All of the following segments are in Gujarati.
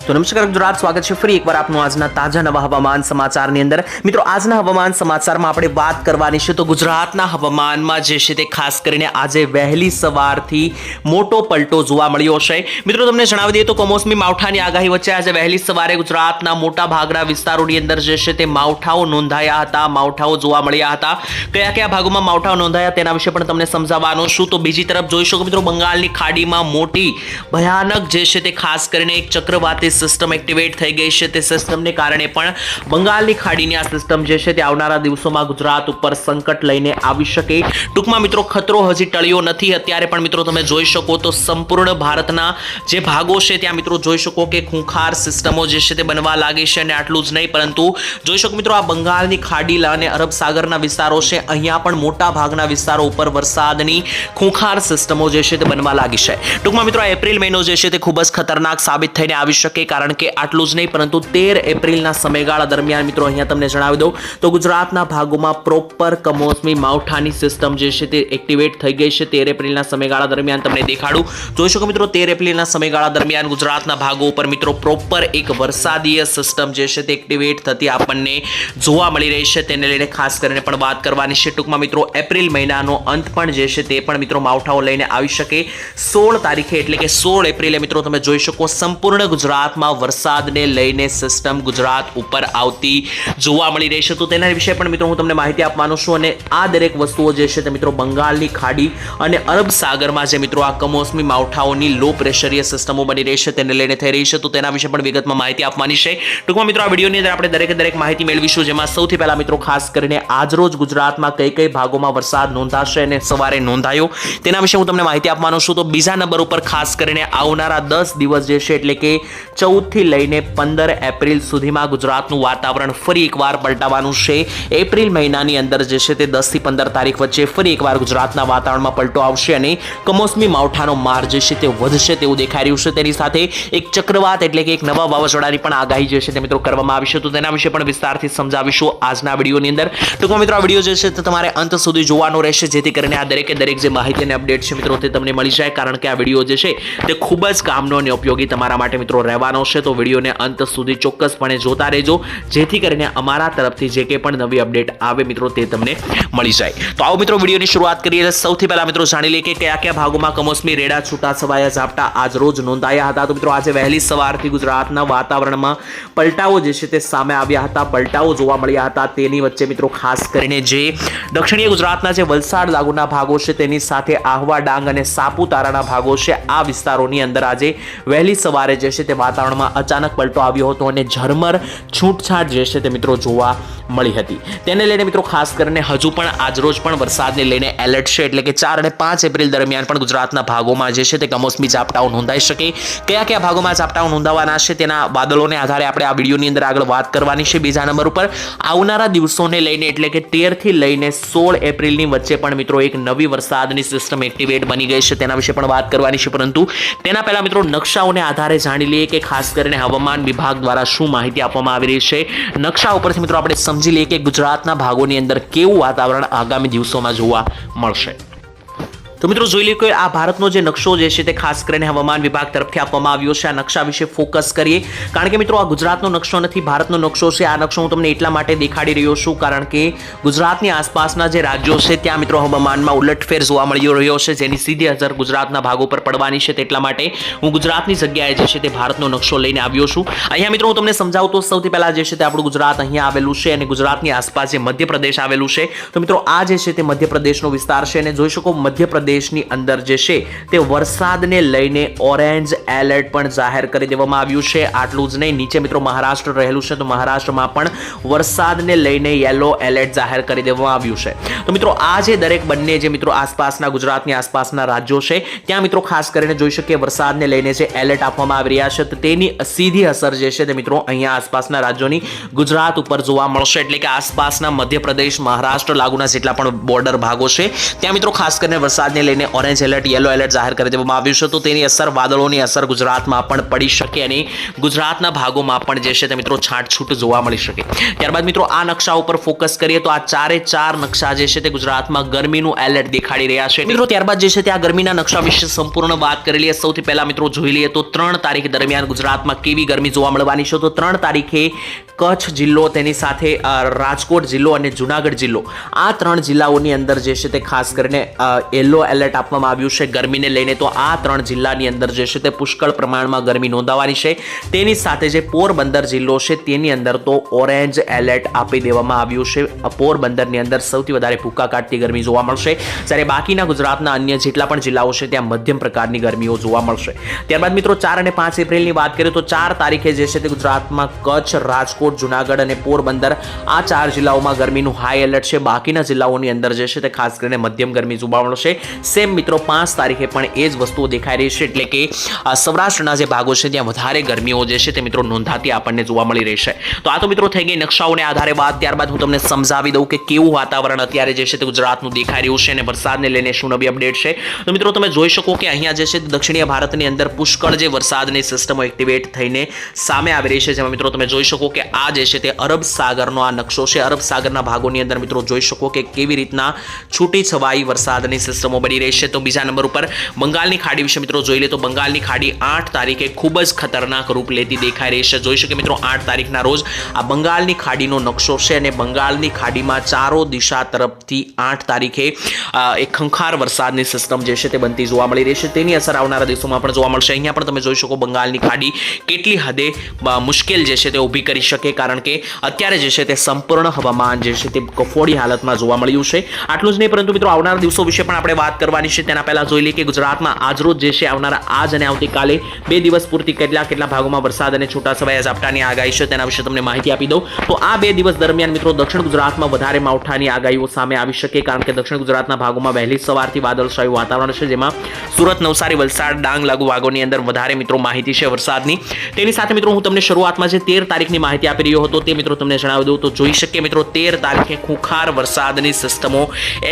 તો નમસ્કાર ગુજરાત સ્વાગત છે ફરી એકવાર આપનું આજના તાજા નવા હવામાન સમાચારની અંદર. મિત્રો, આજના હવામાન સમાચારમાં આપણે વાત કરવાની છે તો ગુજરાતના હવામાનમાં જે છે તે ખાસ કરીને આજે વહેલી સવારથી મોટો પલટો જોવા મળ્યો છે. મિત્રો, તમને જણાવી દઈએ તો કમોસમી માવઠાની આગાહી વચ્ચે આજે વહેલી સવારે ગુજરાતના મોટા ભાગના વિસ્તારોની અંદર જે છે તે માવઠાઓ નોંધાયા હતા, માવઠાઓ જોવા મળ્યા હતા. કયા કયા ભાગોમાં માવઠાઓ નોંધાયા તેના વિશે પણ તમને સમજાવવાનો છું. તો બીજી તરફ જોઈ શકો મિત્રો, બંગાળની ખાડીમાં મોટી ભયાનક જે છે તે ખાસ કરીને એક ચક્રવાતી સિસ્ટમ એક્ટિવેટ થઈ ગઈ છે. તે સિસ્ટમને કારણે પણ બંગાળની ખાડીની આ સિસ્ટમ જે છે તે આવનારા દિવસોમાં ગુજરાત ઉપર સંકટ લઈને આવી શકે. ટૂંકમાં મિત્રો ખતરો હજી ટળ્યો નથી. અત્યારે પણ મિત્રો તમે જોઈ શકો તો સંપૂર્ણ ભારતના જે ભાગો છે ત્યાં મિત્રો જોઈ શકો કે ખૂંખાર સિસ્ટમો જે છે તે બનવા લાગી છે અને આટલું જ નહીં, પરંતુ જોઈ શકો મિત્રો આ બંગાળની ખાડી અને અરબ સાગરના વિસ્તારો છે. અહીંયા પણ મોટા ભાગના વિસ્તારો ઉપર વરસાદની ખૂંખાર સિસ્ટમો જે છે તે બનવા લાગી છે. ટૂંકમાં મિત્રો એપ્રિલ મહિનો જે છે તે ખૂબ જ ખતરનાક સાબિત થઈને આવી શકે કારણ કે આટલું જ નહીં, પરંતુ તેર એપ્રિલના સમયગાળા દરમિયાન, મિત્રો, અહીંયા તમને જણાવી દઉં. તો ગુજરાતના ભાગોમાં પ્રોપર કમોસમી માવઠાની સિસ્ટમ જે છે તે એક્ટિવેટ થઈ ગઈ છે. તેર એપ્રિલના સમયગાળા દરમિયાન તમને દેખાડું. જોઈ શકો મિત્રો, તેર એપ્રિલના સમયગાળા દરમિયાન ગુજરાતના ભાગો ઉપર, મિત્રો પ્રોપર એક વરસાદીય સિસ્ટમ જે છે તે એક્ટિવેટ થતી આપણને જોવા મળી રહી છે. તેને લઈને ખાસ કરીને પણ વાત કરવાની છે. ટૂંકમાં, મિત્રો, એપ્રિલ મહિનાનો અંત પણ જે છે તે પણ, મિત્રો, માવઠાઓ લઈને આવી શકે. સોળ તારીખે, એટલે કે સોળ એપ્રિલે, મિત્રો, તમે જોઈ શકો, સંપૂર્ણ ગુજરાતમાં વરસાદને લઈને સિસ્ટમ ગુજરાત ઉપર આવતી જોવા મળી રહી છે. તો તેના વિશે પણ મિત્રો હું તમને માહિતી આપવાનો છું અને આ દરેક વસ્તુઓ જે છે તે મિત્રો બંગાળની ખાડી અને અરબ સાગરમાં જે મિત્રો આ કમોસમી માવઠાઓની લો પ્રેશરીય સિસ્ટમો બની રહી છે તેને લઈને થઈ રહી છે. તો તેના વિશે પણ વિગતમાં માહિતી આપવાની છે. ટૂંકમાં મિત્રો આ વિડીયોની અંદર આપણે દરેકે દરેક માહિતી મેળવીશું, જેમાં સૌથી પહેલા મિત્રો ખાસ કરીને આજરોજ ગુજરાતમાં કઈ કઈ ભાગોમાં વરસાદ નોંધાશે અને સવારે નોંધાયો તેના વિશે હું તમને માહિતી આપવાનો છું. તો બીજા નંબર ઉપર ખાસ કરીને આવનારા દસ દિવસ જે છે એટલે કે ચૌદથી લઈને પંદર એપ્રિલ સુધીમાં ગુજરાતનું વાતાવરણ ફરી એકવાર પલટાવાનું છે. એપ્રિલ મહિનાની અંદર જે છે તે દસથી પંદર તારીખ વચ્ચે ફરી એકવાર ગુજરાતના વાતાવરણમાં પલટો આવશે અને કમોસમી માવઠાનો માર જે છે તે વધશે તેવું દેખાઈ રહ્યું છે. તેની સાથે એક ચક્રવાત એટલે કે એક નવા વાવાઝોડાની પણ આગાહી જે છે તે મિત્રો કરવામાં આવી છે. તો તેના વિશે પણ વિસ્તારથી સમજાવીશું આજના વિડીયોની અંદર. ટૂંકમાં મિત્રો, આ વીડિયો જે છે તે તમારે અંત સુધી જોવાનો રહેશે, જેથી કરીને આ દરેકે દરેક જે માહિતી અને અપડેટ છે મિત્રો તે તમને મળી જાય. કારણ કે આ વીડિયો જે છે તે ખૂબ જ કામનો અને ઉપયોગી તમારા માટે મિત્રો રહેવાનો છે તો વિડીયોને અંત સુધી ચોક્કસપણે જોતા રહેજો. જેથી કરીને અમારા તરફથી જે કંઈ પણ નવી અપડેટ આવે મિત્રો તે તમને મળી જાય. તો આવો મિત્રો વિડીયોની શરૂઆત કરીએ. સૌથી પહેલા મિત્રો જાણી લઈએ કે કયા કયા ભાગોમાં કમોસમી રેડા, છૂટા છવાયા ઝાપટા આજ રોજ નોંધાયા હતા. તો મિત્રો આજે વહેલી સવારથી ગુજરાતના વાતાવરણમાં પલટાઓ જે છે તે સામે આવ્યા હતા. પલટાઓ જોવા મળ્યા હતા. તેની વચ્ચે મિત્રો ખાસ કરીને જે દક્ષિણીય ગુજરાતના જે વલસાડ લાગુના ભાગો છે તેની સાથે આહવા ડાંગ અને સાપુતારાના ભાગો છે. આ વિસ્તારોની અંદર આજે વહેલી સવારે જે છે તે વાતાવરણમાં અચાનક પલટો આવ્યો હતો અને ઝરમર છૂટછાટ જે છે તે મિત્રો જોવા મળી હતી. તેને લઈને મિત્રો ખાસ કરીને હજુ પણ આજરોજ પણ વરસાદને લઈને એલર્ટ છે એટલે કે ચાર અને પાંચ એપ્રિલ દરમિયાન પણ ગુજરાતના ભાગોમાં જે છે તે કમોસમી ઝાપટાઓ નોંધાઈ શકે. કયા કયા ભાગોમાં ઝાપટાઓ નોંધાવાના છે તેના વાદળોને આધારે આપણે આ વિડીયોની અંદર આગળ વાત કરવાની છે બીજા નંબર ઉપર. આવનારા દિવસોને લઈને એટલે કે તેરથી લઈને સોળ એપ્રિલની વચ્ચે પણ મિત્રો એક નવી વરસાદની સિસ્ટમ એક્ટિવેટ બની ગઈ છે તેના વિશે પણ વાત કરવાની છે પરંતુ તેના પહેલા મિત્રો નકશાઓને આધારે જાણી લઈએ કે ખાસ કરીને હવામાન વિભાગ દ્વારા શું માહિતી આપવામાં આવી રહી છે? નકશા ઉપરથી મિત્રો આપણે સમજી લઈએ કે ગુજરાતના ભાગોની અંદર કેવું વાતાવરણ આગામી દિવસોમાં જોવા મળશે. તો મિત્રો જોઈ લઈએ કે આ ભારતનો જે નકશો જે છે તે ખાસ કરીને હવામાન વિભાગ તરફથી આપવામાં આવ્યો છે. આ નકશા વિશે ફોકસ કરીએ. કારણ કે મિત્રો આ ગુજરાતનો નકશો નથી, ભારતનો નકશો છે. આ નકશો હું તમને એટલા માટે દેખાડી રહ્યો છું કારણ કે ગુજરાતની આસપાસના જે રાજ્યો છે ત્યાં મિત્રો હવામાનમાં ઉલટફેર જોવા મળી રહ્યો છે, જેની સીધી અસર ગુજરાતના ભાગો પર પડવાની છે. તેટલા માટે હું ગુજરાતની જગ્યાએ જે છે તે ભારતનો નકશો લઈને આવ્યો છું. અહીંયા મિત્રો હું તમને સમજાવું તો સૌથી પહેલાં જે છે તે આપણું ગુજરાત અહીંયા આવેલું છે અને ગુજરાતની આસપાસ જે મધ્યપ્રદેશ આવેલું છે. તો મિત્રો આ જે છે તે મધ્યપ્રદેશનો વિસ્તાર છે અને જોઈ શકો મધ્યપ્રદેશ દેશની અંદર જે છે તે વરસાદને લઈને ઓરેન્જ એલર્ટ પણ જાહેર કરી દેવામાં આવ્યું છે. આટલું જ નહીં, નીચે મિત્રો મહારાષ્ટ્ર રહેલું છે, તો મહારાષ્ટ્રમાં પણ વરસાદને લઈને યેલો એલર્ટ જાહેર કરી દેવામાં આવ્યું છે. તો મિત્રો, આ જે દરેક બંને જે મિત્રો આસપાસના ગુજરાતની આસપાસના રાજ્યો છે, ત્યાં મિત્રો ખાસ કરીને જોઈ શકીએ વરસાદને લઈને જે એલર્ટ આપવામાં આવી રહ્યા છે, તો તેની સીધી અસર જે છે તે મિત્રો અહીંયા આસપાસના રાજ્યોની ગુજરાત ઉપર જોવા મળશે. એટલે કે આસપાસના મધ્યપ્રદેશ, મહારાષ્ટ્ર લાગુના જેટલા પણ બોર્ડર ભાગો છે, ત્યાં મિત્રો ખાસ કરીને વરસાદને વરસાદને લઈને ઓરેન્જ એલર્ટ યલો એલર્ટ જાહેર કરી દેવામાં આવ્યું છે. તો તેની અસર વાદળોની અસર ગુજરાતમાં પણ પડી શકે અને ગુજરાતના ભાગોમાં પણ જે છે તે મિત્રો છાંટછૂટ જોવા મળી શકે. ત્યારબાદ મિત્રો આ નકશા ઉપર ફોકસ કરીએ તો આ ચારે ચાર નકશા જે છે તે ગુજરાતમાં ગરમીનું એલર્ટ દેખાડી રહ્યા છે. મિત્રો ત્યારબાદ જે છે તે આ ગરમીના નકશા વિશે સંપૂર્ણ વાત કરી લઈએ. સૌથી પહેલા મિત્રો જોઈ લઈએ તો ત્રણ તારીખ દરમિયાન ગુજરાતમાં કેવી ગરમી જોવા મળવાની છે? તો ત્રણ તારીખે કચ્છ જિલ્લો, તેની સાથે રાજકોટ જિલ્લો અને જુનાગઢ જિલ્લો. આ ત્રણ જિલ્લાઓની અંદર જે છે તે ખાસ કરીને યલો એલર્ટ આપવામાં આવ્યું છે. ગરમીને લઈને તો આ ત્રણ જિલ્લાની અંદર જે છે તે પુષ્કળ પ્રમાણમાં ગરમી નોંધાવાની છે. તેની સાથે જે પોરબંદર જિલ્લો છે તેની અંદર તો ઓરેન્જ એલર્ટ આપી દેવામાં આવ્યું છે. પોરબંદરની અંદર સૌથી વધારે ભૂકા કાઢતી ગરમી જોવા મળશે. જ્યારે બાકીના ગુજરાતના અન્ય જેટલા પણ જિલ્લાઓ છે ત્યાં મધ્યમ પ્રકારની ગરમીઓ જોવા મળશે. ત્યારબાદ મિત્રો ચાર અને પાંચ એપ્રિલની વાત કરીએ તો ચાર તારીખે જે છે તે ગુજરાતમાં કચ્છ, રાજકોટ, જુનાગઢ અને પોરબંદર આ ચાર જિલ્લાઓમાં ગરમીનું હાઈ એલર્ટ છે. બાકીના જિલ્લાઓની અંદર જે છે તે ખાસ કરીને મધ્યમ ગરમી જોવા મળશે. સેમ મિત્રો પાંચ તારીખે પણ એ જ વસ્તુઓ દેખાઈ રહી છે. એટલે કે સૌરાષ્ટ્રના જે ભાગો છે, ત્યાં વધારે ગરમીઓ જે છે તે મિત્રો નોંધાતી આપણને જોવા મળી રહી છે. તો આ તો મિત્રો થઈ ગઈ નકશાઓને આધારે વાત. ત્યારબાદ હું તમને સમજાવી દઉં કે કેવું વાતાવરણ અત્યારે જે છે તે ગુજરાતનું દેખાઈ રહ્યું છે અને વરસાદને લઈને શું નવી અપડેટ છે. તો મિત્રો તમે જોઈ શકો કે અહીંયા જે છે દક્ષિણીય ભારતની અંદર પુષ્કળ જે વરસાદની સિસ્ટમો એક્ટિવેટ થઈને સામે આવી રહી છે. જેમાં મિત્રો તમે જોઈ શકો કે આ જે છે તે અરબ સાગરનો આ નકશો છે. અરબ સાગરના ભાગોની અંદર મિત્રો જોઈ શકો કે કેવી રીતના છૂટી છવાઈ વરસાદની સિસ્ટમો બની રહી છે તો બીજા નંબર ઉપર બંગાળની ખાડી વિશે મિત્રો જોઈ લે તો બંગાળની ખાડી આઠ તારીખે ખૂબ જ ખતરનાક રૂપ લેતી દેખાઈ રહી છે. જોઈ શકે મિત્રો આઠ તારીખના રોજ આ બંગાળની ખાડીનો નકશો છે અને બંગાળની ખાડીમાં ચારો દિશા તરફથી આઠ તારીખે એક ખંખાર વરસાદની સિસ્ટમ જે છે તે બનતી જોવા મળી રહી છે. તેની અસર આવનારા દિવસોમાં પણ જોવા મળશે. અહીંયા પણ તમે જોઈ શકો બંગાળની ખાડી કેટલી હદે મુશ્કેલ જે છે તે ઊભી કરી શકે કારણ કે અત્યારે જે છે તે સંપૂર્ણ હવામાન જે છે તે કફોડી હાલતમાં જોવા મળ્યું છે. આટલું જ નહીં પરંતુ મિત્રો આવનારા દિવસો વિશે પણ આપણે વાત કરવાની છે. તેના પહેલાં જોઈ લઈએ કે ગુજરાતમાં આજરોજ જે છે આવનારા આજ અને આવતીકાલે બે દિવસ પૂરતી કેટલા કેટલા ભાગોમાં વરસાદ અને છૂટાછવાયા ઝાપટાની આગાહી છે તેના વિશે તમને માહિતી આપી દઉં. તો આ બે દિવસ દરમિયાન મિત્રો દક્ષિણ ગુજરાતમાં વધારે માવઠાની આગાહીઓ સામે આવી શકે કારણ કે દક્ષિણ ગુજરાતના ભાગોમાં વહેલી સવારથી વાદળછાયું વાતાવરણ છે. જેમાં સુરત, નવસારી, વલસાડ, ડાંગ, લાગુ ભાગોની અંદર વધારે મિત્રો માહિતી છે વરસાદની. તેની સાથે મિત્રો હું તમને શરૂઆતમાં જે તેર તારીખની માહિતી આપી રહ્યો હતો તે મિત્રો તમને જણાવી દઉં. તો જોઈ શકીએ મિત્રો, તેર તારીખે ખુખાર વરસાદની સિસ્ટમો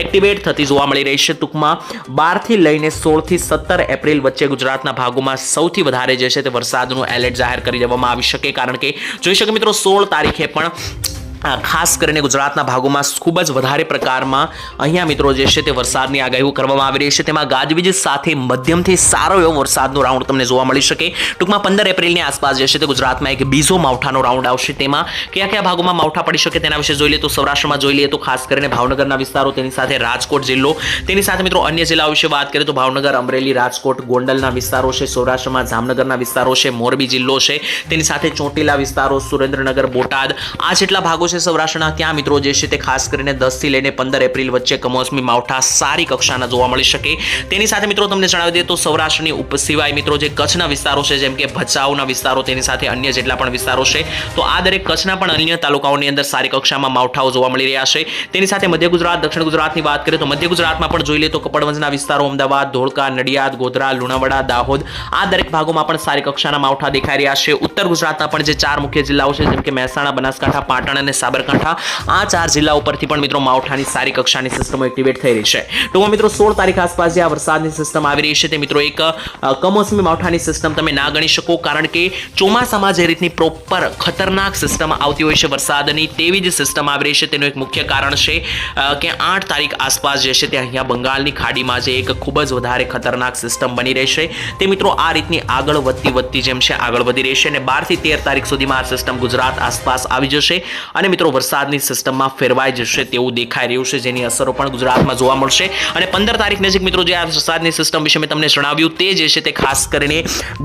એક્ટિવેટ થતી જોવા મળી રહી છે. ટૂંકમાં બારથી લઈને સોળથી સત્તર એપ્રિલ વચ્ચે ગુજરાતના ભાગોમાં સૌથી વધારે જે છે તે વરસાદનું એલર્ટ જાહેર કરી દેવામાં આવી શકે કારણ કે, જોઈ શકે મિત્રો, સોળ તારીખે પણ ખાસ કરીને ગુજરાતના ભાગોમાં ખૂબ જ વધારે પ્રકારમાં અહીંયા મિત્રો જે છે તે વરસાદની આગાહીઓ કરવામાં આવી રહી છે. તેમાં ગાજવીજ સાથે મધ્યમથી સારો એવો વરસાદનો રાઉન્ડ તમને જોવા મળી શકે. ટૂંકમાં પંદર એપ્રિલની આસપાસ જે છે તે ગુજરાતમાં એક બીજો માવઠાનો રાઉન્ડ આવશે. તેમાં કયા કયા ભાગોમાં માવઠા પડી શકે તેના વિશે જોઈ લઈએ તો સૌરાષ્ટ્રમાં જોઈ લઈએ તો ખાસ કરીને ભાવનગરના વિસ્તારો, તેની સાથે રાજકોટ જિલ્લો, તેની સાથે મિત્રો અન્ય જિલ્લાઓ વિશે વાત કરીએ તો ભાવનગર, અમરેલી, રાજકોટ, ગોંડલના વિસ્તારો છે, સૌરાષ્ટ્રમાં જામનગરના વિસ્તારો છે, મોરબી જિલ્લો છે, તેની સાથે ચોટીલા વિસ્તારો, સુરેન્દ્રનગર, બોટાદ, આ જેટલા ભાગો છે સૌરાષ્ટ્રના ત્યાં મિત્રો? જે છે તે ખાસ કરીને દસથી લઈને પંદર એપ્રિલ વચ્ચે કમોસમી માવઠા સારી કક્ષાના જોવા મળી શકે. તેની સાથે મિત્રો તમને જણાવી દઈએ તો સૌરાષ્ટ્રની ઉપ સિવાય મિત્રો જે કચ્છના વિસ્તારો છે, જેમ કે ભચાઉના વિસ્તારો, તેની સાથે અન્ય જેટલા પણ વિસ્તારો છે, તો આ દરેક કચ્છના પણ અન્ય તાલુકાઓની અંદર સારી કક્ષામાં માવઠાઓ જોવા મળી રહ્યા છે. તેની સાથે મધ્ય ગુજરાત, દક્ષિણ ગુજરાતની વાત કરીએ તો મધ્ય ગુજરાતમાં પણ જોઈ લે તો કપડવંજના વિસ્તારો અમદાવાદ, ધોળકા, નડિયાદ, ગોધરા, લુણાવાડા, દાહોદ, આ દરેક ભાગોમાં પણ સારી કક્ષાના માવઠા દેખાઈ રહ્યા છે. ઉત્તર ગુજરાતના પણ જે ચાર મુખ્ય જિલ્લાઓ છે, જેમ કે મહેસાણા, બનાસકાંઠા, પાટણ અને સાબરકાંઠા. આ ચાર જિલ્લા ઉપરથી પણ મિત્રો માવઠાની સારી કક્ષાની સિસ્ટમો એક્ટિવેટ થઈ રહી છે. ટૂંકમાં મિત્રો સોળ તારીખ આસપાસ જે આ વરસાદની સિસ્ટમ આવી રહી છે તે મિત્રો એક કમોસમી માવઠાની સિસ્ટમ તમે ના ગણી શકો કારણ કે ચોમાસામાં જે રીતની પ્રોપર ખતરનાક સિસ્ટમ આવતી હોય છે વરસાદની તેવી જ સિસ્ટમ આવી રહી છે. તેનું એક મુખ્ય કારણ છે કે આઠ તારીખ આસપાસ જે છે તે અહીંયા બંગાળની ખાડીમાં જે એક ખૂબ જ વધારે ખતરનાક સિસ્ટમ બની રહેશે તે મિત્રો આ રીતની આગળ વધતી વધતી જેમ છે આગળ વધી રહેશે અને બારથી તેર તારીખ સુધીમાં આ સિસ્ટમ ગુજરાત આસપાસ આવી જશે અને મિત્રો, વરસાદની સિસ્ટમમાં ફેરવાઈ જશે તેવું દેખાઈ રહ્યું છે, જેની અસરો પણ ગુજરાતમાં જોવા મળશે. અને પંદર તારીખ નજીક, મિત્રો, જે આ વરસાદની સિસ્ટમ વિશે મેં તમને જણાવ્યું, તે જે છે તે ખાસ કરીને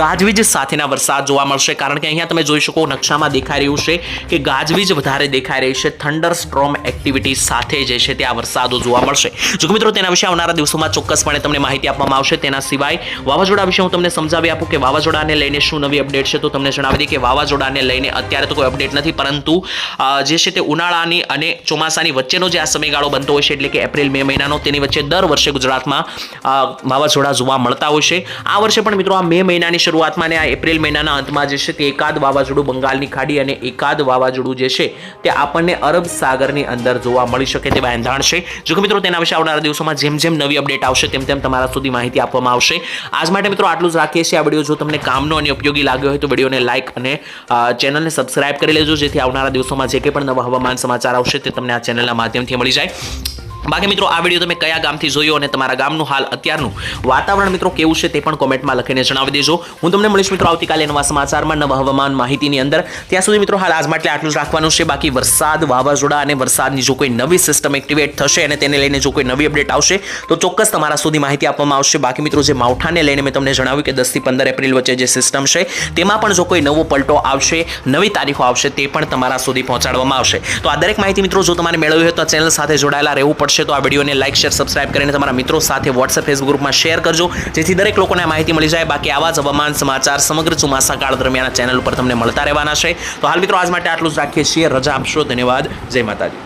ગાજવીજ સાથેના વરસાદ જોવા મળશે. કારણ કે અહીંયા તમે જોઈ શકો, નકશામાં દેખાઈ રહ્યું છે કે ગાજવીજ વધારે દેખાઈ રહી છે. થંડર સ્ટ્રોમ એક્ટિવિટી સાથે જે છે તે આ વરસાદો જોવા મળશે. જો મિત્રો, તેના વિશે આવનારા દિવસોમાં ચોક્કસપણે તમને માહિતી આપવામાં આવશે. તેના સિવાય વાવાઝોડા વિશે હું તમને સમજાવી આપું કે વાવાઝોડાને લઈને શું નવી અપડેટ છે, તો તમને જણાવી દઈએ કે વાવાઝોડાને લઈને અત્યારે તો કોઈ અપડેટ નથી, પરંતુ જે છે તે ઉનાળાની અને ચોમાસાની વચ્ચેનો જે આ સમયગાળો બનતો હોય છે, એટલે કે એપ્રિલ, મે મહિનાનો, તેની વચ્ચે દર વર્ષે ગુજરાતમાં વાવાઝોડા જોવા મળતા હોય છે. આ વર્ષે પણ મિત્રો આ મે મહિનાની શરૂઆતમાં અને આ એપ્રિલ મહિનાના અંતમાં જે છે તે એકાદ વાવાઝોડું બંગાળની ખાડી અને એકાદ વાવાઝોડું જે છે તે આપણને અરબ સાગરની અંદર જોવા મળી શકે તેવા એંધાણ છે. જો કે મિત્રો તેના વિશે આવનારા દિવસોમાં જેમ જેમ નવી અપડેટ આવશે, તેમ તેમ તમારા સુધી માહિતી આપવામાં આવશે. આજ માટે મિત્રો આટલું જ રાખીએ છીએ. આ વીડિયો જો તમને કામનો અને ઉપયોગી લાગ્યો હોય તો વિડીયોને લાઇક અને ચેનલને સબસ્ક્રાઇબ કરી લેજો, જેથી આવનારા દિવસોમાં જે કંઈ પણ નવા હવામાન સમાચાર આવશે તે તમને આ ચેનલના માધ્યમથી મળી જાય. બાકી મિત્રો, આ વીડિયો તમે કયા ગામથી જોયો અને તમારા ગામનું હાલ અત્યારનું વાતાવરણ મિત્રો કેવું છે તે પણ કોમેન્ટમાં લખીને જણાવી દેજો. હું તમને મળીશ મિત્રો આવતીકાલે નવા સમાચારમાં, નવા હવામાન માહિતીની અંદર. ત્યાં સુધી મિત્રો, હાલ આજ માટે આટલું જ રાખવાનું છે. બાકી વરસાદ વાવાઝોડા અને વરસાદની જો કોઈ નવી સિસ્ટમ એક્ટિવેટ થશે અને તેને લઈને જો કોઈ નવી અપડેટ આવશે, તો ચોક્કસ તમારા સુધી માહિતી આપવામાં આવશે. બાકી મિત્રો, જે માવઠાને લઈને મેં તમને જણાવ્યું કે દસથી પંદર એપ્રિલ વચ્ચે જે સિસ્ટમ છે, તેમાં પણ જો કોઈ નવો પલટો આવશે, નવી તારીખો આવશે, તે પણ તમારા સુધી પહોંચાડવામાં આવશે. તો આ દરેક માહિતી મિત્રો, જો તમારે મેળવવી હોય તો ચેનલ સાથે જોડાયેલા રહેવું પડશે. તો આ વિડીયોને લાઇક શેર સબસ્ક્રાઇબ કરીને તમારા મિત્રો સાથે વોટ્સએપ ફેસબુક ગ્રુપમાં શેર કરજો. જેથી દરેક લોકોને માહિતી મળી જાય. બાકી આવા જ હવામાન સમાચાર સમગ્ર ચોમાસા કાળ દરમિયાન ચેનલ ઉપર તમને મળતા રહેવાના છે. તો હાલ મિત્રો, આજ માટે આટલું જ રાખીએ છીએ. રજા આપશો. ધન્યવાદ. જય માતાજી.